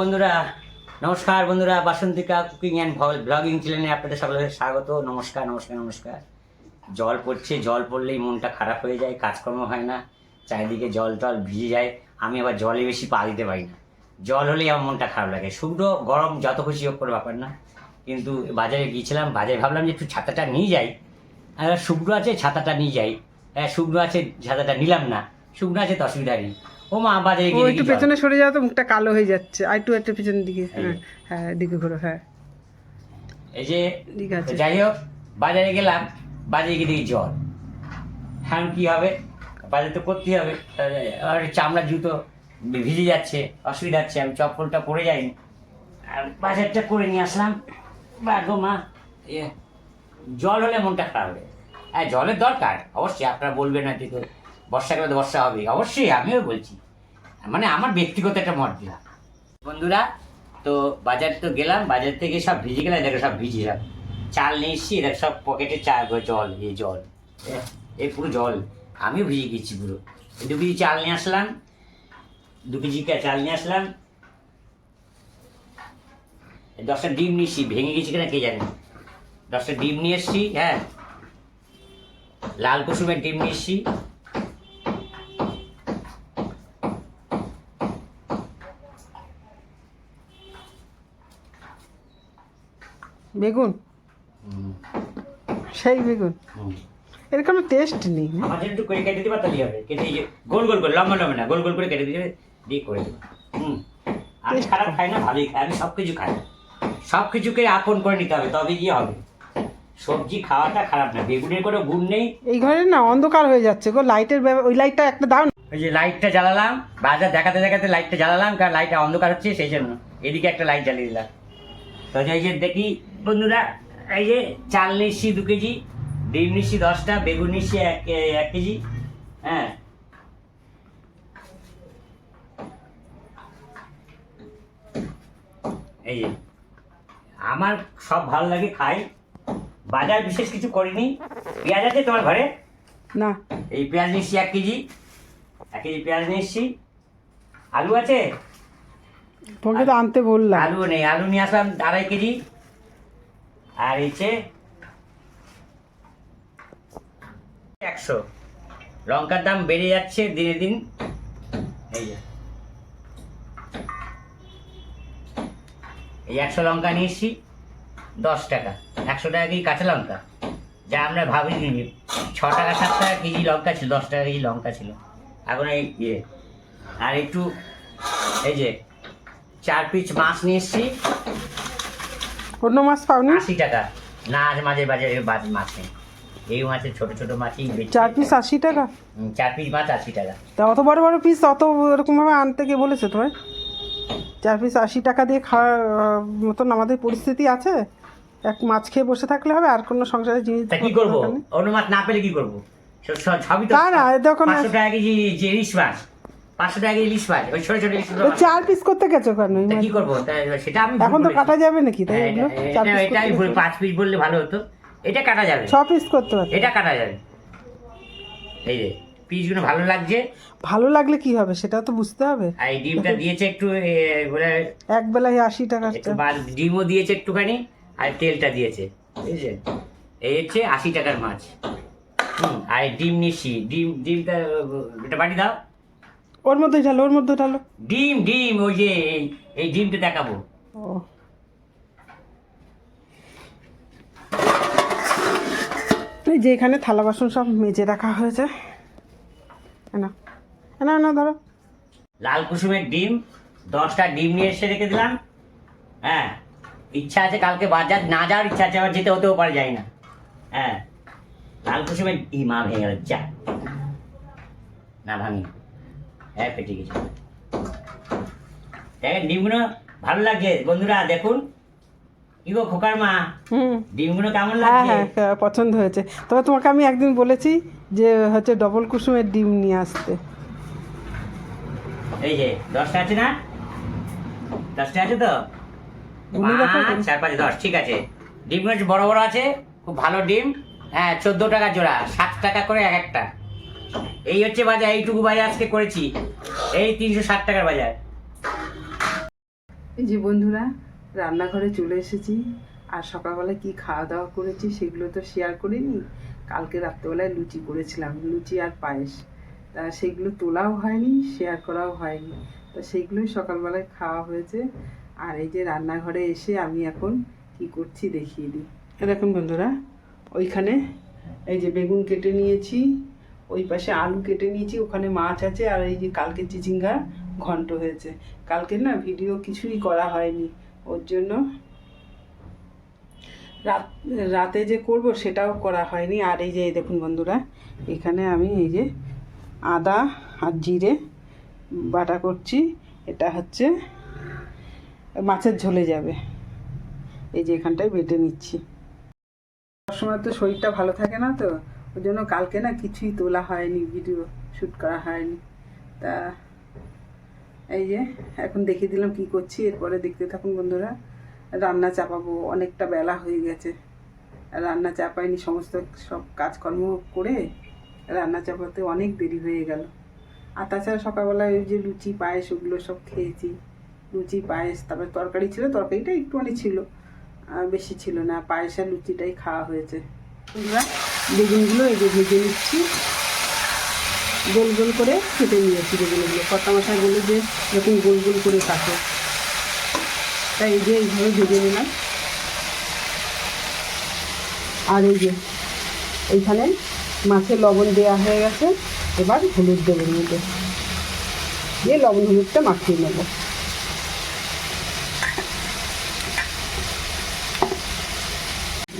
বন্ধুরা, নমস্কার বন্ধুরা, বাসন্তিকা কুকিং অ্যান্ড ব্লগিং চ্যানেলে আপনাদের সকলের স্বাগত। নমস্কার নমস্কার নমস্কার। জল পড়ছে, জল পড়লেই মনটা খারাপ হয়ে যায়, কাজকর্ম হয় না, চারিদিকে জল টল ভিজে যায়। আমি আবার জলে বেশি পা দিতে পারি না। জল হলেই আমার মনটা খারাপ লাগে। শুকনো, গরম, যত খুশি হোক কোনো ব্যাপার না। কিন্তু বাজারে গিয়েছিলাম, বাজারে ভাবলাম যে একটু ছাতাটা নিয়ে যাই। শুকনো আছে, ছাতাটা নিয়ে যাই। হ্যাঁ শুকনো আছে, ছাতাটা নিলাম না। শুকনো আছে তো অসুবিধা নেই। ও মা বাজারে ও একটু পেছনে সরে যাও তো মুখটা কালো হয়ে যাচ্ছে। আর একটু একটু পেছনের দিকে। হ্যাঁ হ্যাঁ দিকে ঘোরো হ্যাঁ। এই যে যাই হোক বাজারে গেলাম বাজারে গিয়ে দেখি জল হ্যাঁ কি হবে? বাজার তো করতেই হবে। আর চামড়া জুতো ভিজে যাচ্ছে অসুবিধা হচ্ছে আমি চপ্পলটা পরে যাইনি। আর বাজারটা করে নিয়ে আসলাম। বা গো মা জল হলে মনটা খারাপ হবে। হ্যাঁ জলের দরকার অবশ্যই আপনারা বলবেন না তো বর্ষাকালে তো বর্ষা হবে অবশ্যই আমিও বলছি। মানে আমার ব্যক্তিগত একটা মত দিলাম। বন্ধুরা, তো বাজার তো গেলাম, বাজার থেকে সব ভিজে গেলাম, দেখো সব ভিজে সব চাল নিয়ে এসছি, দেখ সব পকেটে চা জল, এই জল। এ- পুরো জল। আমিও ভিজে গেছি পুরো। দু কেজি চাল নিয়ে আসলাম, দু কেজি চাল নিয়ে আসলাম। দশটা ডিম নিয়েছি ভেঙে গেছি কিনা কে জানে? দশটা ডিম নিয়ে এসছি হ্যাঁ। লাল কুসুমের ডিম নিয়ে বেগুন? সেই বেগুন। এর কোনো টেস্ট নেই? আমাদের একটু করে কেটে দিবা তাহলে হবে। কেটে গোল গোল করে লম্বা লম্বা না গোল গোল করে কেটে দিবে দিয়ে করে দেবো। হুম। আমি খারাপ খাই না ভালোই খাই। আমি সব কিছু খাই। সব কিছুকে আপন করে নিতে হবে তবে গিয়ে হবে। সবজি খাওয়াটা খারাপ না বেগুনের কোনো গুণ নেই। এই ঘরে না অন্ধকার হয়ে যাচ্ছে গো লাইটের ওই লাইটটা একটা দাও না। ওই যে লাইটটা জ্বালালাম বাজার দেখাতে দেখাতে লাইটটা জ্বালালাম কারণ লাইটটা অন্ধকার হচ্ছে সেই জন্য। এদিকে একটা লাইট জ্বালিয়ে দিলাম। তো এই যে দেখি বন্ধুরা এই যে চাল নিচ্ছি দু কেজি ডিম নিচ্ছি দশটা বেগুন নিচ্ছি এক এক কেজি হ্যাঁ। এই যে আমার সব ভালো লাগে খাই। বাজার বিশেষ কিছু করিনি। পেঁয়াজ আছে তোমার ঘরে? না। এই পেঁয়াজ নিচ্ছি এক কেজি এক কেজি পেঁয়াজ নিচ্ছি। আলু আছে? তোমাকে তো আনতে বললাম। আলু নেই আলু নিয়ে আসলাম আড়াই কেজি। আর হচ্ছে একশো। লঙ্কার দাম বেড়ে যাচ্ছে দিনে দিন। এই যে। এই একশো লঙ্কা নিয়েছি, দশ টাকা। একশো টাকা কেজি কাঁচা লঙ্কা। যা আমরা ভাবিনি, ছ টাকা, সাত টাকা কেজি লঙ্কা ছিল, দশ টাকা কেজি লঙ্কা ছিল। এখন এই ইয়ে। আর একটু, এই যে, চার পিস মাছ নিয়ে এসছি। অন্য মাছ পাওনি? আশি টাকা। না আজ মাঝে বাজারে বাদ মাছ নেই। এই মাছের ছোট ছোট মাছই চার পিস আশি টাকা? চার পিস মাছ আশি টাকা। তা অত বড় বড় পিস অত এরকমভাবে আনতে কে বলেছে তোমায়? চার পিস আশি টাকা দিয়ে খাওয়ার মতন আমাদের পরিস্থিতি আছে। এক মাছ খেয়ে বসে থাকলে হবে আর কোনো সংসারের জিনিস কি করব? অন্য মাছ না পেলে কি করব? সব- সব- সবই তো না, দেখো না। ইলিশ মাছ। পাঁচশো টাকা ইলিশ ওই ছোট ছোট ইলিশ চার পিস করতে গেছো কেন? কি করব? তা সেটা আমি এখন তো কাটা যাবে নাকি? তাই হ্যাঁ, এটা-? পাঁচ পিস বললে ভালো হতো। এটা কাটা যাবে। ছ পিস করতে এটা কাটা যাবে। এই পিসগুলো ভালো লাগছে। ভালো লাগলে কি হবে? সেটা তো বুঝতে হবে। আর এই ডিমটা দিয়েছে একটু এ, বলে এক বেলায় আশি টাকা ডিমও দিয়েছে একটুখানি আর তেলটা দিয়েছে। বুঝছেন এই হচ্ছে আশি টাকার মাছ। হুম আর ডিম নিচ্ছি ডিম ডিমটা এটা বাড়ি দাও। ওর মধ্যে ঢালো ওর মধ্যে ঢালো। ডিম ডিম ওই যে এই- ডিমটা দেখাবো। ও। এই যে এখানে থালা বাসন সব মেজে রাখা হয়েছে। না না না ধরো। লাল কুসুমের ডিম দশটা ডিম নিয়ে এসে রেখে দিলাম। হ্যাঁ ইচ্ছা আছে কালকে বাজার না যাওয়ার ইচ্ছা আছে আবার যেতে হতেও পারে যাই না। হ্যাঁ লাল কুসুমের ডিম মা ভেঙে গেল যা। না ভাঙি। হ্যাঁ পেটে গেছে। দেখেন ডিমগুলো ভালো লাগছে। বন্ধুরা দেখুন। কি গো খোকার মা। হুম। ডিমগুলো কেমন হ্যাঁ লাগছে? হ্যাঁ হ্যাঁ, পছন্দ হয়েছে। তবে তোমাকে আমি একদিন বলেছি যে হচ্ছে ডবল কুসুমের ডিম নিয়ে আসতে। এই যে দশটা আছে না? দশটা আছে তো? চার পাঁচ দশ ঠিক আছে। একটু বড় বড় আছে খুব ভালো ডিম। হ্যাঁ চোদ্দ টাকা জোড়া সাত টাকা করে এক একটা। এই হচ্ছে বাজার, এইটুকু বাজার আজকে করেছি। এই তিনশো ষাট টাকার বাজার। এই যে বন্ধুরা, রান্নাঘরে চলে এসেছি। আর সকালবেলা কি খাওয়া দাওয়া করেছি সেগুলো তো শেয়ার করিনি। কালকে রাত্রেবেলায় লুচি করেছিলাম, লুচি আর পায়েস। তা সেগুলো তোলাও হয়নি শেয়ার করাও হয়নি। তা সেগুলোই সকালবেলায় খাওয়া হয়েছে। আর এই যে রান্নাঘরে এসে আমি এখন কি করছি দেখিয়ে দিই। দেখুন বন্ধুরা, ওইখানে এই যে বেগুন কেটে নিয়েছি। ওই পাশে আলু কেটে নিয়েছি, ওখানে মাছ আছে আর এই যে কালকে চিচিঙ্গা ঘন্ট হয়েছে। কালকে না ভিডিও কিছুই করা হয়নি, ওর জন্য রাত, রাতে যে করব সেটাও করা হয়নি। আর এই যে, এই দেখুন বন্ধুরা, এখানে আমি এই যে আদা আর জিরে বাটা করছি, এটা হচ্ছে মাছের ঝোলে যাবে। এই যে এখানটায় বেটে নিচ্ছি। সবসময় তো শরীরটা ভালো থাকে না তো? ওই জন্য কালকে না কিছুই তোলা হয়নি ভিডিও শ্যুট করা হয়নি। তা এই যে, এখন দেখিয়ে দিলাম কি করছি, এরপরে দেখতে থাকুন বন্ধুরা। রান্না চাপাবো, অনেকটা বেলা হয়ে গেছে। রান্না চাপাইনি, সমস্ত সব কাজকর্ম করে রান্না চাপাতে অনেক দেরি হয়ে গেল। আর তাছাড়া সকালবেলায় ওই যে লুচি, পায়েস, ওগুলো সব খেয়েছি। লুচি, পায়েস, তারপরে তরকারি ছিল, তরকারিটা একটুখানি ছিল। বেশি ছিল না, পায়েস আর লুচিটাই খাওয়া হয়েছে। বন্ধুরা বেগুনগুলো এই যে ভেজে নিচ্ছি। গোল গোল করে কেটে নিয়েছি বেগুনগুলো। কটা মশাগুলো যে এরকম গোল গোল করে কাটে। তাই এই যে এইভাবে ভেজে নিলাম। আর এই যে এইখানে মাছে লবণ দেওয়া হয়ে গেছে। এবার হলুদ দেবের মধ্যে। দিয়ে লবণ হলুদটা মাখিয়ে নেব।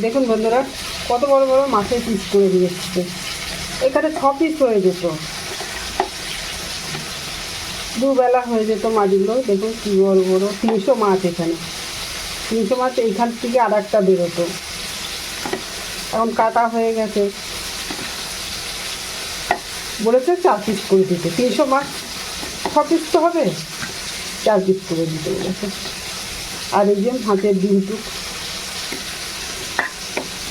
দেখুন বন্ধুরা কত বড় বড় মাছের পিস করে দিয়েছে এখানে ছ পিস হয়ে যেত। দুবেলা হয়ে যেত মাছগুলো। দেখুন কী বড় বড়। তিনশো মাছ এখানে। তিনশো মাছ এইখান থেকে আর একটা বেরোতো। এখন কাটা হয়ে গেছে। বলেছে চার পিস করে দিতে। তিনশো মাছ। ছ পিস তো হবে। চার পিস করে দিতে বলেছে। আর এই যে হাতের ডিমটুক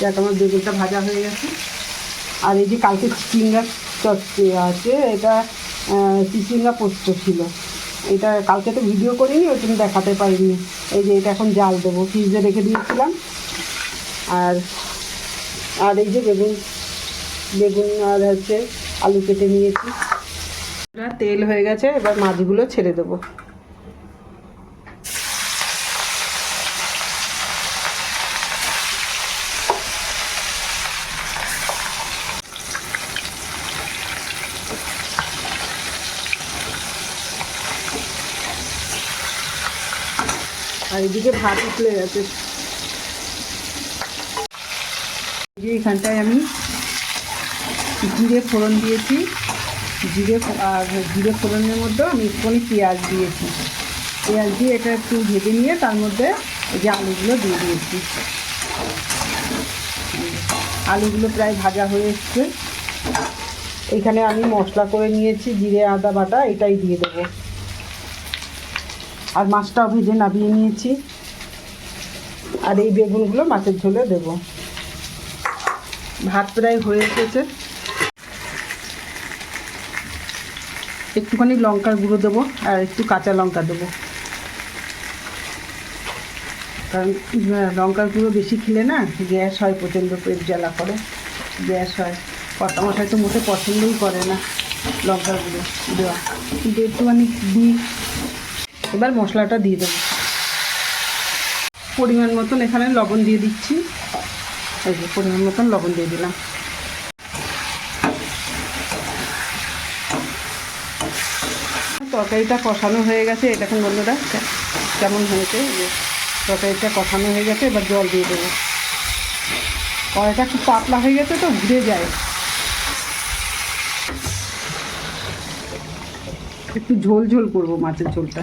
যাক আমার বেগুনটা ভাজা হয়ে গেছে। আর এই যে কালকে চিচিঙ্গা চচ্চে আছে, এটা চিচিঙ্গা পোস্ত ছিল। এটা কালকে তো ভিডিও করিনি, ওই জন্য দেখাতে পারিনি। এই যে এটা এখন জাল দেবো, ফ্রিজে রেখে দিয়েছিলাম। আর আর এই যে বেগুন বেগুন আর হচ্ছে আলু কেটে নিয়েছি। তেল হয়ে গেছে, এবার মাছগুলো ছেড়ে দেবো। এদিকে ভাত উঠলে গেছে। এই যে এখানটায় আমি জিরে ফোড়ন দিয়েছি। জিরে আর জিরে ফোড়নের মধ্যে আমি একটুখানি পেঁয়াজ দিয়েছি। পেঁয়াজ দিয়ে এটা একটু ভেজে নিয়ে তার মধ্যে যে আলুগুলো দিয়ে দিয়েছি। আলুগুলো প্রায় ভাজা হয়ে এসছে। এখানে আমি মশলা করে নিয়েছি, জিরে, আদা বাটা, এটাই দিয়ে দেবো। আর মাছটাও ভেজে নামিয়ে নিয়েছি। আর এই বেগুনগুলো মাছের ঝোলে দেব। ভাত প্রায় হয়ে এসেছে। একটুখানি লঙ্কার গুঁড়ো দেবো আর একটু কাঁচা লঙ্কা দেবো। কারণ লঙ্কার গুঁড়ো বেশি খেলে না গ্যাস হয়, প্রচণ্ড পেট জ্বালা করে। গ্যাস হয়। কটা মশাই তো মোটে পছন্দই করে না লঙ্কার গুঁড়ো দেওয়া। কিন্তু একটুখানি দিই। এবার মশলাটা দিয়ে দেবো। পরিমাণ মতন এখানে লবণ দিয়ে দিচ্ছি। এই যে পরিমাণ মতন লবণ দিয়ে দিলাম। তরকারিটা কষানো হয়ে গেছে। এটা এখন বন্ধুরা, কেমন হয়েছে? যে তরকারিটা কষানো হয়ে গেছে। এবার জল দিয়ে দেবো। কড়াইটা খুব পাতলা হয়ে গেছে তো, ঘুরে যায়। একটু ঝোল ঝোল করব মাছের ঝোলটা।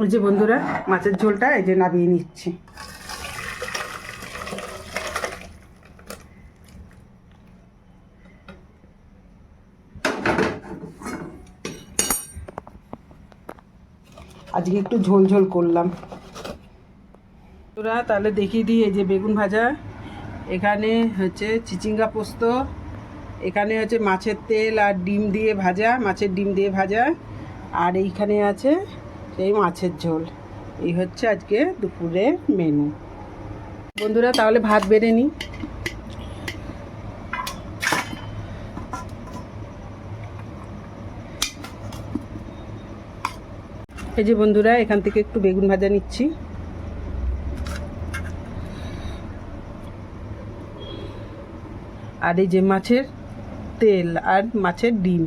ওই যে বন্ধুরা, মাছের ঝোলটা এই যে নামিয়ে নিচ্ছি। আজকে একটু ঝোল ঝোল করলাম। তোরা তাহলে দেখিয়ে দিই এই যে বেগুন ভাজা। এখানে হচ্ছে চিচিঙ্গা পোস্ত, এখানে হচ্ছে মাছের তেল আর ডিম দিয়ে ভাজা, মাছের ডিম দিয়ে ভাজা। আর এইখানে আছে সেই মাছের ঝোল। এই হচ্ছে আজকে দুপুরের মেনু বন্ধুরা, তাহলে ভাত বেড়ে নিই। এই যে বন্ধুরা, এখান থেকে একটু বেগুন ভাজা নিচ্ছি। আর এই যে মাছের তেল আর মাছের ডিম।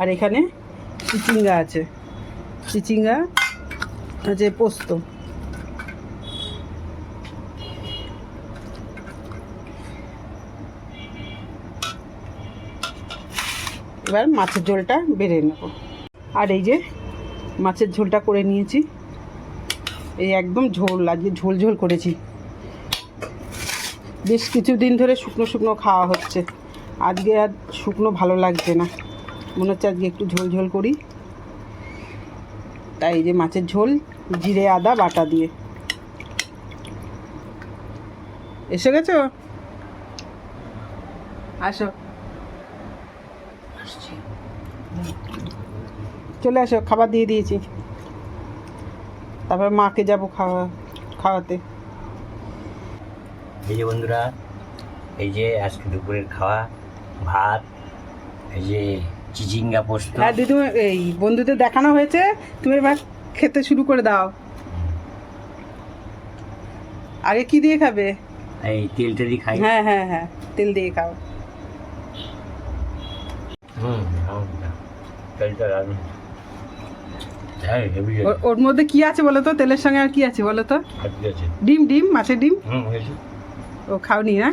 আর এখানে চিচিঙ্গা আছে। চিচিঙ্গা আছে পোস্ত। এবার মাছের ঝোলটা বেড়ে নেব। আর এই যে মাছের ঝোলটা করে নিয়েছি। এই একদম ঝোল, আজকে ঝোল ঝোল করেছি। বেশ কিছুদিন ধরে শুকনো শুকনো খাওয়া হচ্ছে। আজকে আর শুকনো ভালো লাগছে না। মনে হচ্ছে আজকে একটু ঝোল ঝোল করি। তাই এই যে মাছের ঝোল জিরে আদা বাটা দিয়ে। এসে গেছো? আসো। চলে আসো খাবার দিয়ে দিয়েছি। তারপর মাকে যাব খাওয়া খাওয়াতে। এই যে বন্ধুরা এই যে আজকে দুপুরের খাওয়া ভাত এই যে চিচিঙ্গা পোস্ত। হ্যাঁ দিদি এই বন্ধুদের দেখানো হয়েছে। তুমি এবার খেতে শুরু করে দাও। আগে কি দিয়ে খাবে? এই তেল টেলি খাই। হ্যাঁ হ্যাঁ হ্যাঁ তেল দিয়ে খাও। হুম তেলটা হ্যাঁ ওর মধ্যে কি আছে বলো তো? তেলের সঙ্গে আর কি আছে বলো তো? ডিম ডিম মাছের ডিম? ও খাওনি না।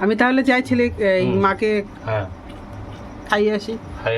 আমি তাহলে যাই ছেলে এই মাকে হ্যাঁ। খাইয়ে আসি। খাই